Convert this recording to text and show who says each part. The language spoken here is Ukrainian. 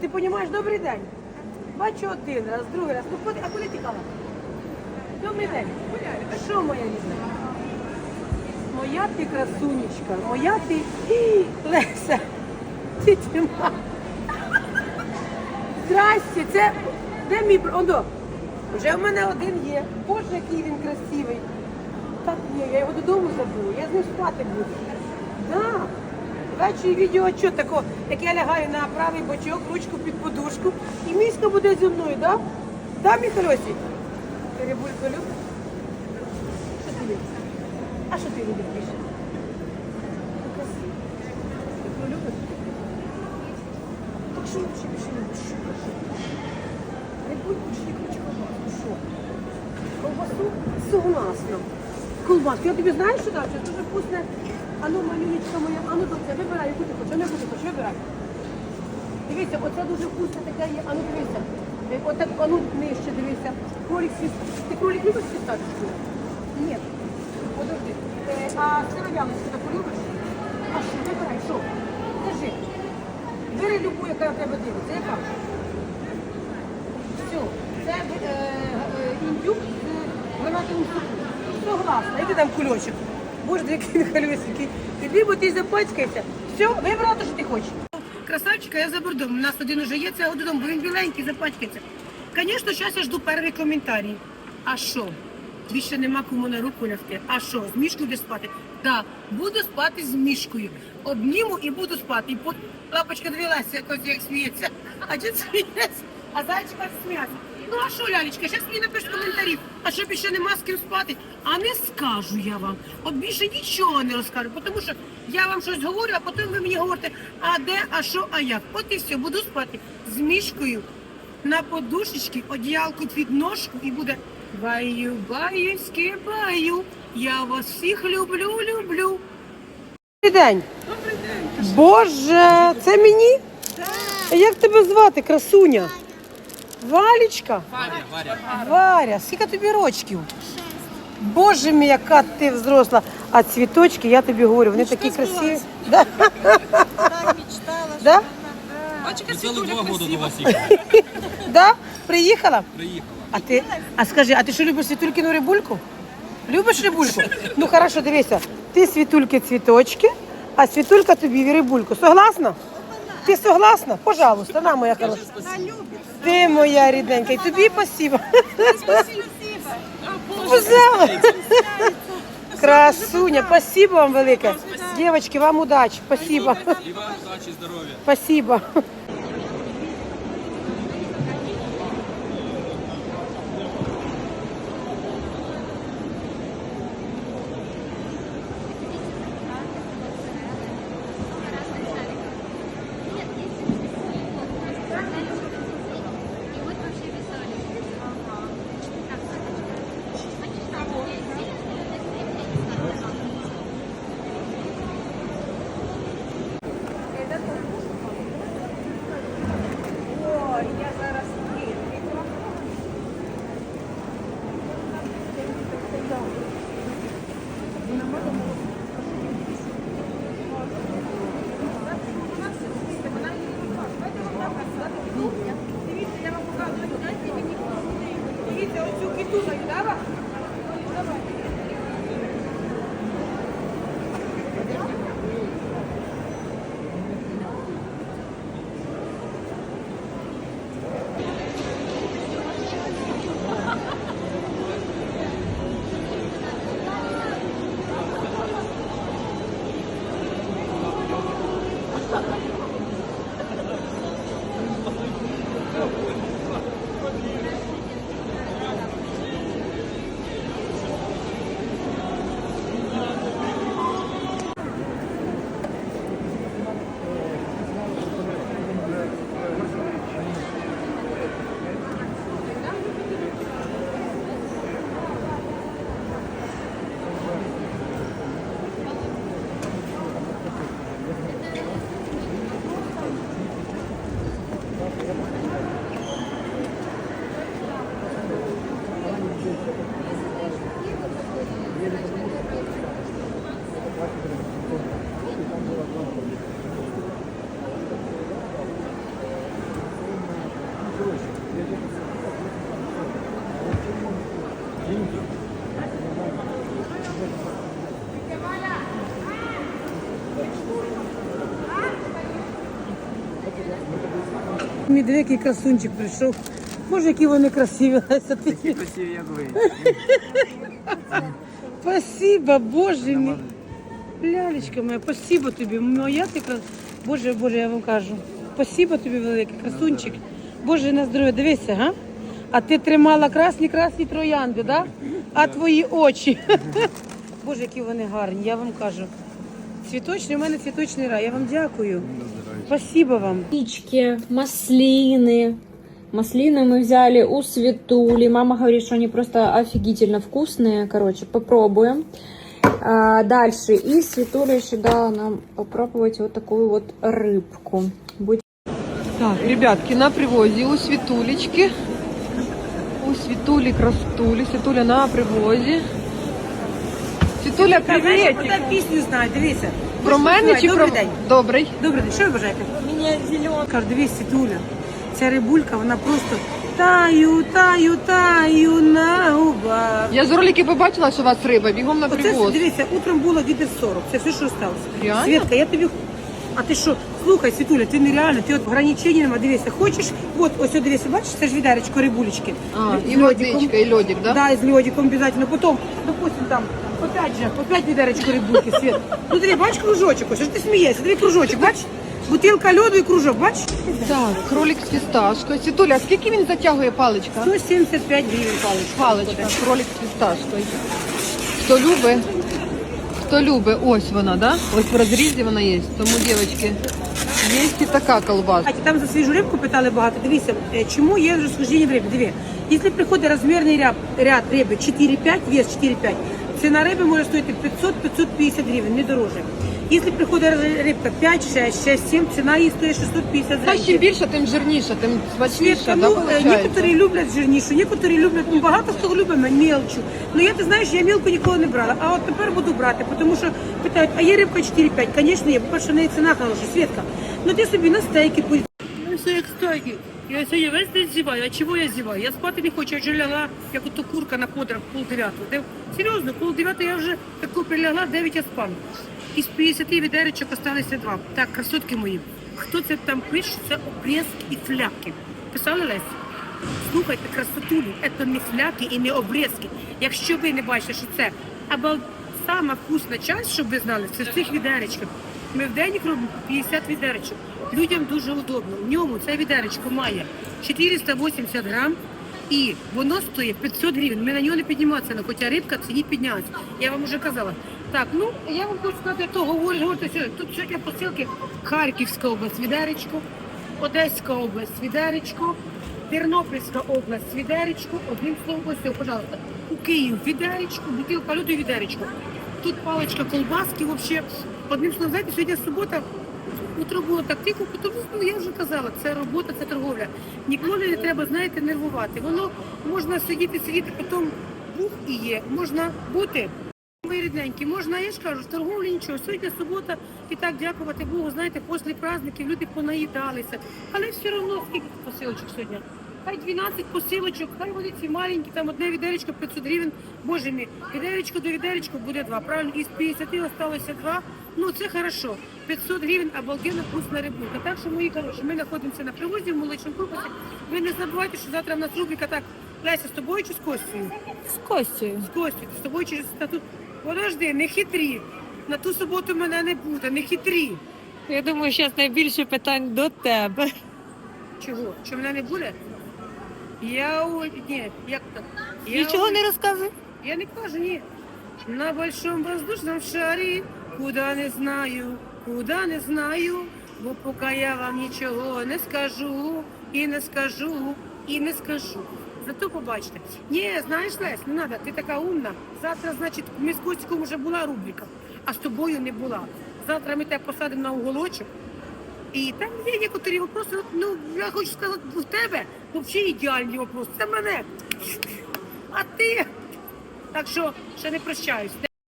Speaker 1: Ти розумієш, добрий день. Бачу один раз, другий раз. Ну куди, а куди тікала? Добрий день. Що моя рідна? Моя ти красунечка, моя ти Ій, Леся. Ти тіма. Здрасте, це де мій Оно, вже в мене один є. Боже, який він красивий. Так ні, я його додому забула, я з ним спати буду. Да. Ввечері відео що такого, як я лягаю на правий бочок, ручку під подушку, і міська буде зі мною, да? Да, Міхальосі? Рибульку любиш? Що ти любиш? А що ти любиш більше? Рибу любиш? Так що лучше більше любиш? Рибульку чи ікру ковбасу? Що? Ковбасу? Согласна. Колбаску. Я тобі знаю, що дати? Дуже вкусне. Ану, малюнечка моя, ану, доця, вибирай, яку ти хочеш, не хочеш, вибирай. Дивіться, оце дуже вкусне таке є, ану дивися. Е, Отак, ану нижче дивися. Кролик свіс. Ти кролик любиш фісташку? Ні. Подожди. Е, а сиров'яночку таку любиш? А що, вибирай, що? Скажи. Бери любу, яка в тебе дивиться, яка? Все, це е, е, індюк з гранатовим супом. Согласна, який там кульочок. Боже, який він халюсенький. Іди, бо ти запачкаєшся. Все, вибрала те, що ти хочеш. Красавчика, я за бордом. У нас один уже є, це додому, бо він біленький, запачкається. Звісно, зараз я жду перший коментарій. А що? Більше нема кому на руку лягти. А що, з мішкою будеш спати? Так, буду спати з мішкою. Обніму і буду спати. І по... лапочка дивилася, якось як сміється. А чи сміється? А зайчика сміється. Ну а що, лялечка, зараз мені напишуть коментарі. А що більше нема з ким спати? А не скажу я вам. От більше нічого не розкажу, тому що я вам щось говорю, а потім ви мені говорите, а де, а що, а як. От і все, буду спати з мішкою на подушечки, одіялку під ножку і буде баю, баю, скибаю. Я вас всіх люблю, люблю. Добрий день.
Speaker 2: Добрий день.
Speaker 1: Боже, це мені? Як тебе звати, красуня? Валічка?
Speaker 2: Варя, Варя.
Speaker 1: Варя, скільки тобі рочків? Боже мій, яка ти взросла. А цвіточки, я тобі говорю, вони такі красиві. Да?
Speaker 3: Так мечтала,
Speaker 1: Да?
Speaker 2: Бачите,
Speaker 4: цілих два роки до
Speaker 2: красива.
Speaker 4: вас їхали.
Speaker 1: Да? Приїхала?
Speaker 4: Приїхала.
Speaker 1: А ти, а скажи, а ти що любиш світулькину рибульку? Любиш рибульку? Ну хорошо, дивися. Ти світульки цвіточки, а світулька тобі рибульку. Согласна? Ти согласна? Пожалуйста, на моя хороша. Ти моя рідненька, і тобі спасибо. Взяла. Красуня, спасибо вам велике. Девочки, вам удачі. спасибо.
Speaker 4: І вам удачі, здоров'я.
Speaker 1: Спасибо.
Speaker 5: Мій диви, який красунчик прийшов. Боже, які вони красиві, Леся. Ти...
Speaker 4: Красиві, як ви.
Speaker 5: Спасибо, Боже мій. Лялечка моя, спасибо тобі. Моя ти крас... Боже, Боже, я вам кажу. Спасибо тобі велике, красунчик. Боже, на здоров'я, дивися, га? А ти тримала красні красні троянди, да? А твої очі. Боже, які вони гарні, я вам кажу. Цвіточний, у мене цвіточний рай. Я вам дякую. Спасибо вам.
Speaker 6: Яички, маслины. Маслины мы взяли у Светули. Мама говорит, что они просто офигительно вкусные. Короче, попробуем. А, дальше. И Светуля еще дала нам попробовать вот такую вот рыбку. Будет
Speaker 7: Так, ребятки, на привозі у Світулечки. Світулі красотулі. Світуля на привозі. Світуля, привіт!
Speaker 5: я пісню знаю, дивися.
Speaker 7: Про мене чи про
Speaker 5: Добрий день.
Speaker 7: добрий?
Speaker 5: Добрий день, що ви бажаєте? Мені зеленка. Кажу, дивись, Світуля, ця рибулька, вона просто таю, таю, таю на губах.
Speaker 7: Я з ролики побачила, що у вас риба, бігом на
Speaker 5: Оце,
Speaker 7: привоз.
Speaker 5: дивися, утром було відер 40, це все, що осталось.
Speaker 7: Реально?
Speaker 5: Світка, я тобі... А ти що, слухай, Світуля, ти нереально, ти от ограничення нема, дивися, хочеш, от, ось, от, дивися, бачиш, це ж відеречко рибулечки.
Speaker 7: А,
Speaker 5: З
Speaker 7: і
Speaker 5: льодиком.
Speaker 7: водичка, і льодик, да?
Speaker 5: Да, з льодиком обязательно. Потом, допустим, там, опять же, опять відеречко рибульки, Свет. Ну, диви, бачиш кружочок, ось, що ж ти смієшся, диви кружочок, бачиш? Бутилка льоду і кружок, бачиш?
Speaker 7: Так, кролик з фісташкою. Світуля, а скільки він затягує паличка?
Speaker 5: 175 гривень паличка.
Speaker 7: Паличка, кролик з фісташкою. Хто любить, хто любить, ось вона, да? Ось в розрізі вона є. Тому, дівчатки, є і така колбаса.
Speaker 5: А там за свіжу рибку питали багато. Дивіться, е, чому є розхождення в рибі? Диві, якщо приходить розмірний ряд, ряд риби 4-5, вес 4-5, ціна риби може стоїти 500-550 гривень, не дороже. Якщо приходить рибка 5, 6, 6, 7, ціна її стоїть 650
Speaker 7: Та чим більше, тим жирніше, тим смачніше,
Speaker 5: ну, некоторі люблять жирнішу, некоторі люблять, ну, багато хто любить мелчу. Ну, я, ти знаєш, я мілку ніколи не брала, а от тепер буду брати, тому що питають, а є рибка 4-5? Звісно, є, по-перше, в неї ціна хороша, Світка. Ну, ти собі на стейки будь
Speaker 1: Ну, все як стойки. Я сьогодні весь день зіваю. А чого я зіваю? Я спати не хочу, я вже лягла, як ото курка на кодрах пол дев'ятого. Серйозно, пол дев'ятого я вже таку прилягла, дев'ять я спала. Із 50 відеречок осталися два. Так, красотки мої. Хто це там пише? Це обрізки і фляки. Писали Лесь? Слухайте, красотулі, це не фляки і не обрізки. Якщо ви не бачите, що це або сама вкусна часть, щоб ви знали, це в цих відеречках. Ми в день робимо 50 відеречок. Людям дуже удобно. В ньому це відеречко має 480 грам і воно стоїть 500 гривень. Ми на нього не піднімаємо ціну, хоча рибка ціні піднялася. Я вам вже казала. Так, ну я вам хочу сказати, то що тут сьогодні посилки Харківська область, відеречко, Одеська область, відеречко, Тернопільська область, відеречко, одним словом, ось, пожалуйста, у Київ відеречко, бутилка і відеречко. Тут паличка колбаски, взагалі. Одним словом, знаєте, сьогодні субота, утро було так тихо, тому ну, я вже казала, це робота, це торговля. Ніколи не треба, знаєте, нервувати. Воно можна сидіти, сидіти, потім бух і є. Можна бути. Мої рідненькі, можна, я ж кажу, в торговлі нічого. Сьогодні субота, і так дякувати Богу, знаєте, після праздників люди понаїдалися. Але все одно скільки посилочок сьогодні? Хай 12 посилочок, хай вони ці маленькі, там одне відеречко 500 гривень. Боже мій, відеречко до відеречко буде два. Правильно, із 50 осталося два. Ну це хорошо. 500 гривень, обалденно вкусна рибулка. Так що, мої хороші, ми знаходимося на привозі в молочному корпусі. Ви не забувайте, що завтра в нас рубрика так. Леся, з тобою чи з Костю?
Speaker 6: с Костей.
Speaker 1: З Костю, з тобою через статут. Подожди, не хитрі. На ту суботу мене не буде, не хитрі.
Speaker 6: Я думаю, зараз найбільше питань до тебе.
Speaker 1: Чого? Що мене не буде? Я у... Ні, як так? Я
Speaker 6: Нічого
Speaker 1: у-
Speaker 6: не розказуй.
Speaker 1: Я не кажу, ні. На большом воздушном шарі, куда не знаю, куда не знаю, бо поки я вам нічого не скажу, і не скажу, і не скажу. Зато побачите. Ні, знаєш, Лесь, не треба, ти така умна. Завтра, значить, ми з Костіком вже була рубрика, а з тобою не була. Завтра ми тебе посадимо на уголочок. І там є некоторі вопроси, ну, я хочу сказати, в тебе взагалі ідеальні вопроси. Це мене. А ти так що ще не прощаюсь.